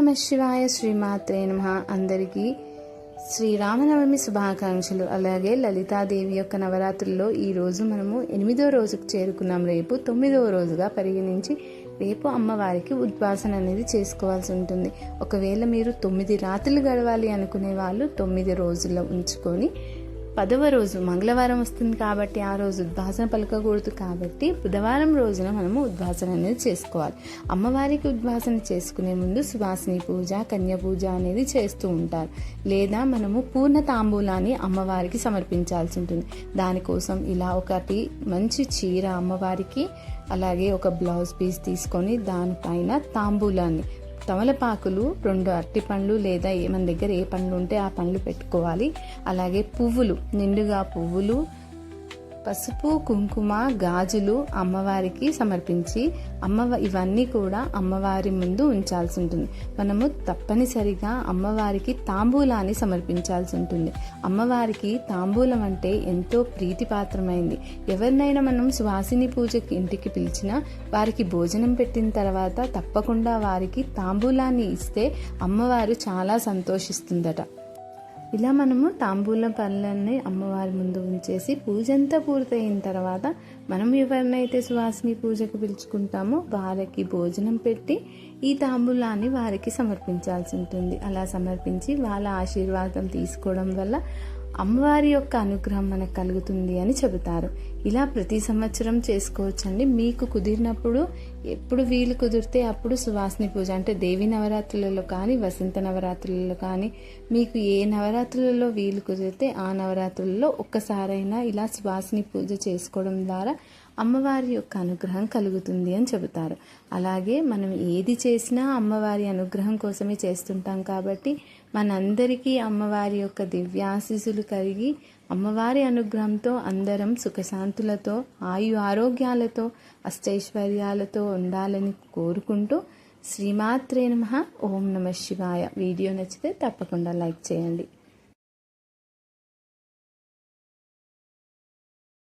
నమ శివాయ శ్రీమాత్రే నమ. అందరికీ శ్రీరామనవమి శుభాకాంక్షలు. అలాగే లలితాదేవి యొక్క నవరాత్రుల్లో ఈరోజు మనము ఎనిమిదో రోజుకు చేరుకున్నాం. రేపు తొమ్మిదవ రోజుగా పరిగణించి రేపు అమ్మవారికి ఉద్వాసన అనేది చేసుకోవాల్సి ఉంటుంది. ఒకవేళ మీరు తొమ్మిది రాత్రులు గడవాలి అనుకునే వాళ్ళు తొమ్మిది రోజుల్లో ఉంచుకొని పదవ రోజు మంగళవారం వస్తుంది కాబట్టి ఆ రోజు ఉద్భాసన పలకకూడదు కాబట్టి బుధవారం రోజున మనము ఉద్భాసన అనేది చేసుకోవాలి. అమ్మవారికి ఉద్భాసన చేసుకునే ముందు సువాసిని పూజ కన్య పూజ అనేది చేస్తూ ఉంటారు. లేదా మనము పూర్ణ తాంబూలాన్ని అమ్మవారికి సమర్పించాల్సి ఉంటుంది. దానికోసం ఇలా ఒకటి మంచి చీర అమ్మవారికి అలాగే ఒక బ్లౌజ్ పీస్ తీసుకొని దానిపైన తాంబూలాన్ని తమలపాకులు రెండు అరటి పండ్లు లేదా ఏ- మన దగ్గర ఏ పండ్లు ఉంటే ఆ పండ్లు పెట్టుకోవాలి. అలాగే పువ్వులు నిండుగా పువ్వులు పసుపు కుంకుమ గాజులు అమ్మవారికి సమర్పించి అమ్మ ఇవన్నీ కూడా అమ్మవారి ముందు ఉంచాల్సి ఉంటుంది. మనము తప్పనిసరిగా అమ్మవారికి తాంబూలాన్ని సమర్పించాల్సి ఉంటుంది. అమ్మవారికి తాంబూలం అంటే ఎంతో ప్రీతిపాత్రమైంది. ఎవరినైనా మనం సువాసిని పూజకి ఇంటికి పిలిచినా వారికి భోజనం పెట్టిన తర్వాత తప్పకుండా వారికి తాంబూలాన్ని ఇస్తే అమ్మవారు చాలా సంతోషిస్తుందట. ఇలా మనము తాంబూల పనులన్నీ అమ్మవారి ముందు ఉంచేసి పూజ అంతా పూర్తయిన తర్వాత మనం ఎవరినైతే సువాసిని పూజకు పిలుచుకుంటామో వారికి భోజనం పెట్టి ఈ తాంబూలాన్ని వారికి సమర్పించాల్సి ఉంటుంది. అలా సమర్పించి వాళ్ళ ఆశీర్వాదం తీసుకోవడం వల్ల అమ్మవారి యొక్క అనుగ్రహం మనకు కలుగుతుంది అని చెబుతారు. ఇలా ప్రతి సంవత్సరం చేసుకోవచ్చండి. మీకు కుదిరినప్పుడు ఎప్పుడు వీలు కుదిరితే అప్పుడు సువాసిని పూజ అంటే దేవి నవరాత్రులలో కానీ వసంత నవరాత్రులలో కానీ మీకు ఏ నవరాత్రులలో వీలు కుదిరితే ఆ నవరాత్రులలో ఒక్కసారైనా ఇలా సువాసిని పూజ చేసుకోవడం ద్వారా అమ్మవారి యొక్క అనుగ్రహం కలుగుతుంది అని చెబుతారు. అలాగే మనం ఏది చేసినా అమ్మవారి అనుగ్రహం కోసమే చేస్తుంటాం కాబట్టి మనందరికీ అమ్మవారి యొక్క దివ్యాశీసులు కలిగి అమ్మవారి అనుగ్రహంతో అందరం సుఖశాంతులతో ఆయు ఆరోగ్యాలతో అష్టైశ్వర్యాలతో ఉండాలని కోరుకుంటూ శ్రీమాత్రే నమ. ఓం నమ శివాయ. వీడియో నచ్చితే తప్పకుండా లైక్ చేయండి.